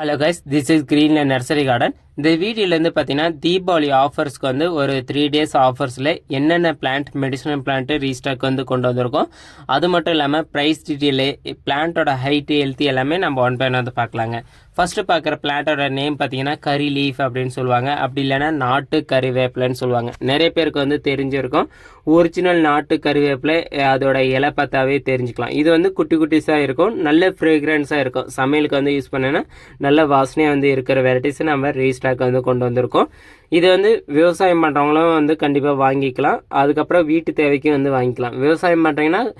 hello guys this is greenland nursery garden. இந்த வீடியோலேருந்து பார்த்தீங்கன்னா தீபாவளி ஆஃபர்ஸ்க்கு வந்து ஒரு த்ரீ டேஸ் ஆஃபர்ஸில் என்னென்ன பிளான்ட் மெடிசனல் பிளான்ட்டு ரீஸ்டாக் வந்து கொண்டு வந்திருக்கோம். அது மட்டும் இல்லாமல் ப்ரைஸ் டீட்டெயிலு பிளான்ட்டோட ஹைட்டு ஹெல்த்தி எல்லாமே நம்ம ஒன் பை வந்து பார்க்கலாங்க ஃபஸ்ட்டு பார்க்குற பிளான்ட்டோட நேம் பார்த்தீங்கன்னா கறி லீஃப் அப்படின்னு சொல்லுவாங்க. அப்படி இல்லைன்னா நாட்டு கறிவேப்பிலன்னு சொல்லுவாங்க. நிறைய பேருக்கு வந்து தெரிஞ்சிருக்கும். ஒரிஜினல் நாட்டு கறிவேப்பிலை அதோட இலை பார்த்தாவே தெரிஞ்சுக்கலாம். இது வந்து குட்டி குட்டிஸாக இருக்கும். நல்ல ஃப்ரேக்ரன்ஸாக இருக்கும். சமையலுக்கு வந்து யூஸ் பண்ணேன்னா நல்ல வாசனையாக வந்து இருக்கிற வெரைட்டிஸை நம்ம ரீஸ்டாக் வந்து கொண்டு வந்திருக்கோம். இது வந்து விவசாயம் பண்ணுறவங்களும் வந்து கண்டிப்பாக வாங்கிக்கலாம். அதுக்கப்புறம் வீட்டு தேவைக்கும் வந்து வாங்கிக்கலாம். விவசாயம் பண்ணுறீங்கன்னா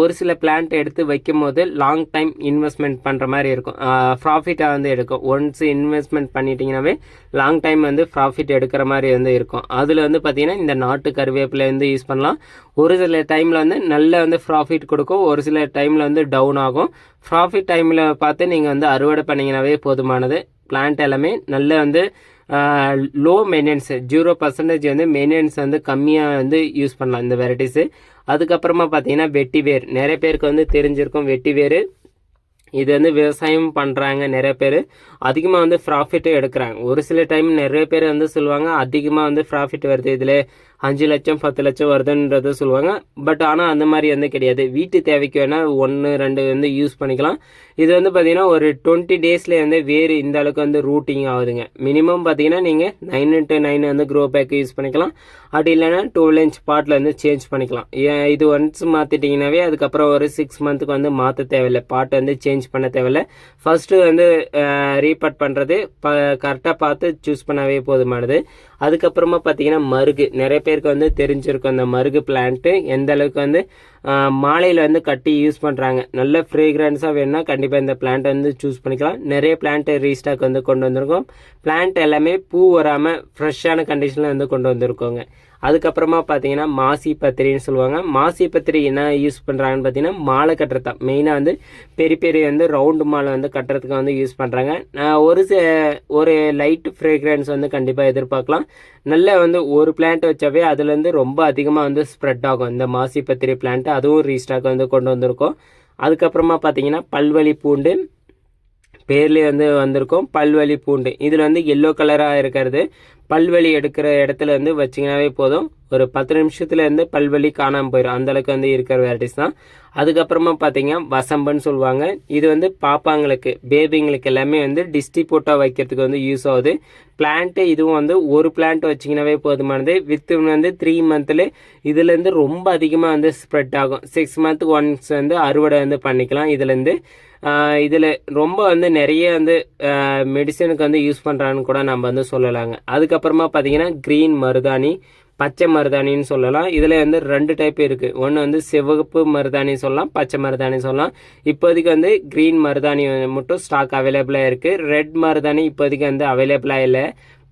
ஒரு சில பிளான்ட் எடுத்து வைக்கும் போது லாங் டைம் இன்வெஸ்ட்மெண்ட் பண்ணுற மாதிரி இருக்கும். ப்ராஃபிட்டாக வந்து எடுக்கும். ஒன்ஸ் இன்வெஸ்ட்மெண்ட் பண்ணிட்டீங்கன்னாவே லாங் டைம் வந்து ப்ராஃபிட் எடுக்கிற மாதிரி வந்து இருக்கும். அதில் வந்து பார்த்திங்கன்னா இந்த நாட்டு கருவேப்பிலை வந்து யூஸ் பண்ணலாம். ஒரு சில டைமில் வந்து நல்ல வந்து ப்ராஃபிட் கொடுக்கும். ஒரு சில டைமில் வந்து டவுன் ஆகும். ப்ராஃபிட் டைமில் பார்த்து நீங்கள் வந்து அறுவடை பண்ணிங்கனாவே போதுமானது. பிளான்ட் எல்லாமே நல்ல வந்து லோ மெயின்டெனன்ஸு ஜீரோ பர்சன்டேஜ் வந்து மெயின்டெனன்ஸ் வந்து கம்மியாக வந்து யூஸ் பண்ணலாம் இந்த வெரைட்டிஸு அதுக்கப்புறமா பார்த்தீங்கன்னா வெட்டி வேர். நிறைய பேருக்கு வந்து தெரிஞ்சிருக்கும் வெட்டி வேர். இது வந்து விவசாயம் பண்ணுறாங்க நிறைய பேர். அதிகமாக வந்து ப்ராஃபிட்டும் எடுக்கிறாங்க. ஒரு சில டைம் நிறைய பேர் வந்து சொல்லுவாங்க அதிகமாக வந்து ப்ராஃபிட் வருது. இதில் அஞ்சு லட்சம் பத்து லட்சம் வருதுன்றத சொல்லுவாங்க. பட் ஆனால் அந்த மாதிரி வந்து கிடையாது. வீட்டு தேவைக்கு வேணால் ஒன்று ரெண்டு வந்து யூஸ் பண்ணிக்கலாம். இது வந்து பார்த்தீங்கன்னா ஒரு டுவெண்ட்டி டேஸ்லேயே வந்து வேறு இந்த அளவுக்கு வந்து ரூட்டிங் ஆகுதுங்க. மினிமம் பார்த்தீங்கன்னா நீங்கள் நைன் இன்ட்டு நைன் வந்து க்ரோ பேக் யூஸ் பண்ணிக்கலாம். அப்படி இல்லைன்னா டுவெல் இன்ச் பாட்டில் வந்து சேஞ்ச் பண்ணிக்கலாம். இது ஒன்ஸ் மாற்றிட்டிங்கனாவே அதுக்கப்புறம் ஒரு சிக்ஸ் மந்த்துக்கு வந்து மாற்ற தேவையில்லை. பாட்டை வந்து சேஞ்ச் பண்ண தேவையில்லை. ஃபஸ்ட்டு வந்து ரீபட் பண்ணுறது ப கரெக்டாக பார்த்து சூஸ் பண்ணவே போதுமானது. அதுக்கப்புறமா பார்த்தீங்கன்னா மருகு. நிறைய பேருக்கு வந்து தெரிஞ்சிருக்கும் அந்த மருகு பிளான்ட்டு எந்த அளவுக்கு வந்து மாலையில் வந்து கட்டி யூஸ் பண்ணுறாங்க நல்ல ஃப்ரேக்ரன்ஸாக வேணும்னா கண்டிப்பாக இந்த பிளான்ட் வந்து சூஸ் பண்ணிக்கலாம். நிறைய பிளான்ட்டு ரீஸ்டாக் வந்து கொண்டு வந்திருக்கோம். பிளான்ட் எல்லாமே பூ வராமல் ஃப்ரெஷ்ஷான கண்டிஷனில் வந்து கொண்டு வந்திருக்கோங்க. அதுக்கப்புறமா பார்த்தீங்கன்னா மாசி பத்திரின்னு சொல்லுவாங்க. மாசி பத்திரி என்ன யூஸ் பண்ணுறாங்கன்னு பார்த்தீங்கன்னா மாலை கட்டுறது தான். மெயினாக வந்து பெரிய பெரிய வந்து ரவுண்டு மாலை வந்து கட்டுறதுக்கு வந்து யூஸ் பண்ணுறாங்க ஒரு ஒரு லைட் ஃப்ரேக்ரன்ஸ் வந்து கண்டிப்பாக எதிர்பார்க்கலாம். நல்ல வந்து ஒரு பிளான்ட் வச்சாவே அதுலேருந்து ரொம்ப அதிகமாக வந்து ஸ்ப்ரெட் ஆகும். இந்த மாசி பத்திரி பிளான்ட் அதுவும் ரீஸ்டாக் வந்து கொண்டு வந்திருக்கோம். அதுக்கப்புறமா பார்த்தீங்கன்னா பல்வழி பூண்டு பேர்லேயே வந்து வந்திருக்கும். பல்வழி பூண்டு. இதில் வந்து எல்லோ கலராக இருக்கிறது. பல்வலி எடுக்கிற இடத்துல வந்து வச்சிங்கனாவே போதும். ஒரு பத்து நிமிஷத்துலேருந்து பல்வலி காணாமல் போயிடும் அந்தளவுக்கு வந்து இருக்கிற வெரைட்டிஸ் தான். அதுக்கப்புறமா பார்த்தீங்கன்னா வசம்புன்னு சொல்லுவாங்க. இது வந்து பாப்பாங்களுக்கு பேபிங்களுக்கு எல்லாமே வந்து டிஸ்ட்ரிபியூட்டாக வைக்கிறதுக்கு வந்து யூஸ் ஆகுது. பிளான்ட்டு இதுவும் வந்து ஒரு பிளான்ட் வச்சிங்கனாவே போதுமானது. வித் வந்து த்ரீ மந்த்தில் இதுலேருந்து ரொம்ப அதிகமாக வந்து ஸ்ப்ரெட் ஆகும். சிக்ஸ் மந்த்துக்கு ஒன்ஸ் வந்து அறுவடை வந்து பண்ணிக்கலாம். இதுலேருந்து இதில் ரொம்ப வந்து நிறைய வந்து மெடிசனுக்கு வந்து யூஸ் பண்ணுறான்னு கூட நம்ம வந்து சொல்லலாங்க. அதுக்கு அதுக்கப்புறமா பார்த்தீங்கன்னா க்ரீன் மருதாணி பச்சை மருதாணின்னு சொல்லலாம். இதில் வந்து ரெண்டு டைப் இருக்குது ஒன்று வந்து சிவப்பு மருதாணி சொல்லலாம் பச்சை மருதாணி சொல்லலாம். இப்போதைக்கு வந்து க்ரீன் மருதாணி மட்டும் ஸ்டாக் அவைலபிளாக இருக்குது ரெட் மருதாணி இப்போதைக்கு வந்து அவைலபிளாக இல்லை.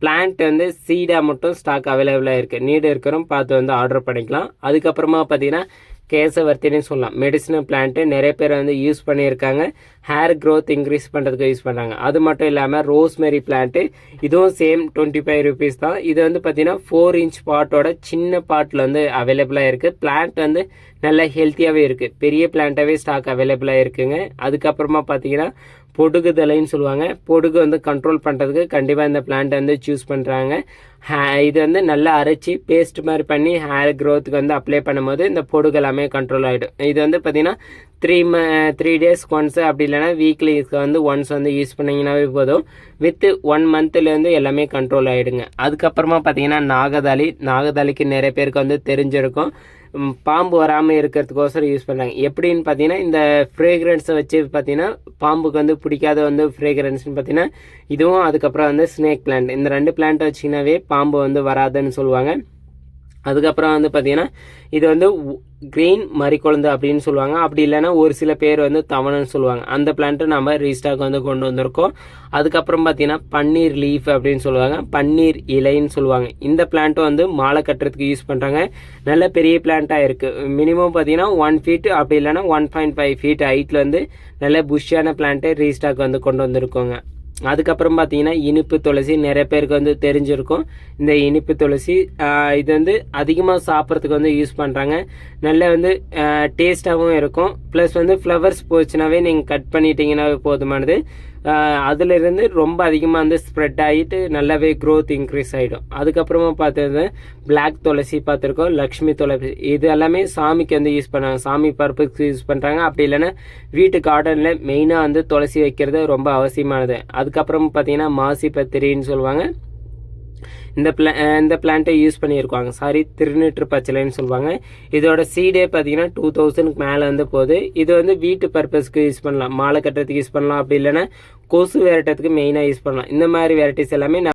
பிளான்ட் வந்து சீடாக மட்டும் ஸ்டாக் அவைலபிளாக இருக்குது நீடு இருக்கிறோம் பார்த்து வந்து ஆர்டர் பண்ணிக்கலாம். அதுக்கப்புறமா பார்த்தீங்கன்னா கேசவர்த்தின்னு சொல்லலாம். மெடிசினல் பிளான்ட்டு நிறைய பேர் வந்து யூஸ் பண்ணியிருக்காங்க. ஹேர் க்ரோத் இன்க்ரீஸ் பண்ணுறதுக்கு யூஸ் பண்ணுறாங்க அது மட்டும் இல்லாமல் ரோஸ்மெரி பிளான்ட்டு இதுவும் சேம் டுவெண்ட்டி ஃபைவ் ருபீஸ் தான். இது வந்து பார்த்தீங்கன்னா ஃபோர் இன்ச் பாட்டோட சின்ன பாட்டில் வந்து அவைலபிளாக இருக்குது பிளான்ட் வந்து நல்லா ஹெல்த்தியாகவே இருக்குது பெரிய பிளான்ட்டாகவே ஸ்டாக் அவைலபிளாக இருக்குங்க. அதுக்கப்புறமா பார்த்தீங்கன்னா பொடுகு தலைன்னு சொல்லுவாங்க. பொடுகு வந்து கண்ட்ரோல் பண்ணுறதுக்கு கண்டிப்பாக இந்த பிளான்ட்டை வந்து சூஸ் பண்ணுறாங்க ஹே இது வந்து நல்லா அரைச்சி பேஸ்ட் மாதிரி பண்ணி ஹேர் க்ரோத்துக்கு வந்து அப்ளை பண்ணும்போது இந்த பொடுகு எல்லாமே கண்ட்ரோல் ஆகிடும் இது வந்து பார்த்திங்கன்னா த்ரீ ம த்ரீ டேஸ்க்கு ஒன்ஸ் அப்படி இல்லைனா வீக்லிக்கு வந்து ஒன்ஸ் வந்து யூஸ் பண்ணிங்கனாவே போதும். வித்து ஒன் மந்த்லேருந்து எல்லாமே கண்ட்ரோல் ஆகிடுங்க அதுக்கப்புறமா பார்த்தீங்கன்னா நாகதாளி நாகதாளிக்கு நிறைய பேருக்கு வந்து தெரிஞ்சிருக்கும். பாம்பு வராமல் இருக்கிறதுக்கோசரம் யூஸ் பண்ணுறாங்க எப்படின்னு பார்த்தீங்கன்னா இந்த ஃப்ரேக்ரன்ஸை வச்சு பார்த்தீங்கன்னா பாம்புக்கு வந்து பிடிக்காத வந்து ஃப்ரேக்ரன்ஸ்னு பார்த்தீங்கன்னா இதுவும் அதுக்கப்புறம் வந்து ஸ்னேக் பிளான்ட் இந்த ரெண்டு பிளான்ட்டை வச்சிங்கனாவே பாம்பு வந்து வராதுன்னு சொல்லுவாங்க. அதுக்கப்புறம் வந்து பார்த்தீங்கன்னா இது வந்து கிரீன் மறிக்குழந்து அப்படின்னு சொல்லுவாங்க. அப்படி இல்லைன்னா ஒரு சில பேர் வந்து தவணைன்னு சொல்லுவாங்க. அந்த பிளான்ட்டு நம்ம ரீஸ்டாக் வந்து கொண்டு வந்திருக்கோம். அதுக்கப்புறம் பார்த்தீங்கன்னா பன்னீர் லீஃப் அப்படின்னு சொல்லுவாங்க. பன்னீர் இலைன்னு சொல்லுவாங்க. இந்த பிளான்ட்டும் வந்து மாலை கட்டுறதுக்கு யூஸ் பண்ணுறாங்க நல்ல பெரிய பிளான்ட்டாக இருக்குது மினிமம் பார்த்தீங்கன்னா ஒன் ஃபீட் அப்படி இல்லைன்னா ஒன் பாயிண்ட் ஃபைவ் ஃபீட் ஹைட்டில் வந்து நல்ல புஷ்ஷான பிளான்ட்டை ரீஸ்டாக் வந்து கொண்டு வந்திருக்கோங்க. அதுக்கப்புறம் பார்த்தீங்கன்னா இனிப்பு துளசி நிறைய பேருக்கு வந்து தெரிஞ்சிருக்கும். இந்த இனிப்பு துளசி இது வந்து அதிகமாக சாப்பிட்றதுக்கு வந்து யூஸ் பண்ணுறாங்க நல்ல வந்து டேஸ்ட்டாகவும் இருக்கும். ப்ளஸ் வந்து ஃப்ளவர்ஸ் போச்சுனாவே நீங்கள் கட் பண்ணிட்டீங்கன்னா போதுமானது. அதிலிருந்து ரொம்ப அதிகமாக வந்து ஸ்ப்ரெட் ஆகிட்டு நல்லாவே க்ரோத் இன்க்ரீஸ் ஆகிடும் அதுக்கப்புறமா பார்த்தது பிளாக் துளசி பார்த்துருக்கோம் லக்ஷ்மி துளசி. இது எல்லாமே சாமிக்கு வந்து யூஸ் பண்ணுறாங்க சாமி பர்பஸ்க்கு யூஸ் பண்ணுறாங்க அப்படி இல்லைன்னா வீட்டு கார்டனில் மெயினாக வந்து துளசி வைக்கிறது ரொம்ப அவசியமானது. அதுக்கப்புறம் பார்த்தீங்கன்னா மாசி பத்திரின்னு சொல்லுவாங்க. இந்த பிளா இந்த பிளான்ட்டை யூஸ் பண்ணியிருக்காங்க. சாரி திருநீற்று பச்சிலைன்னு சொல்லுவாங்க. இதோட சீடே பார்த்தீங்கன்னா டூ தௌசண்ட்க்கு மேலே வந்து போகுது. இது வந்து வீட்டு பர்பஸ்க்கு யூஸ் பண்ணலாம். மாலை கட்டுறதுக்கு யூஸ் பண்ணலாம். அப்படி இல்லைன்னா கொசு விரட்டத்துக்கு மெயினாக யூஸ் பண்ணலாம். இந்த மாதிரி வெரைட்டிஸ் எல்லாமே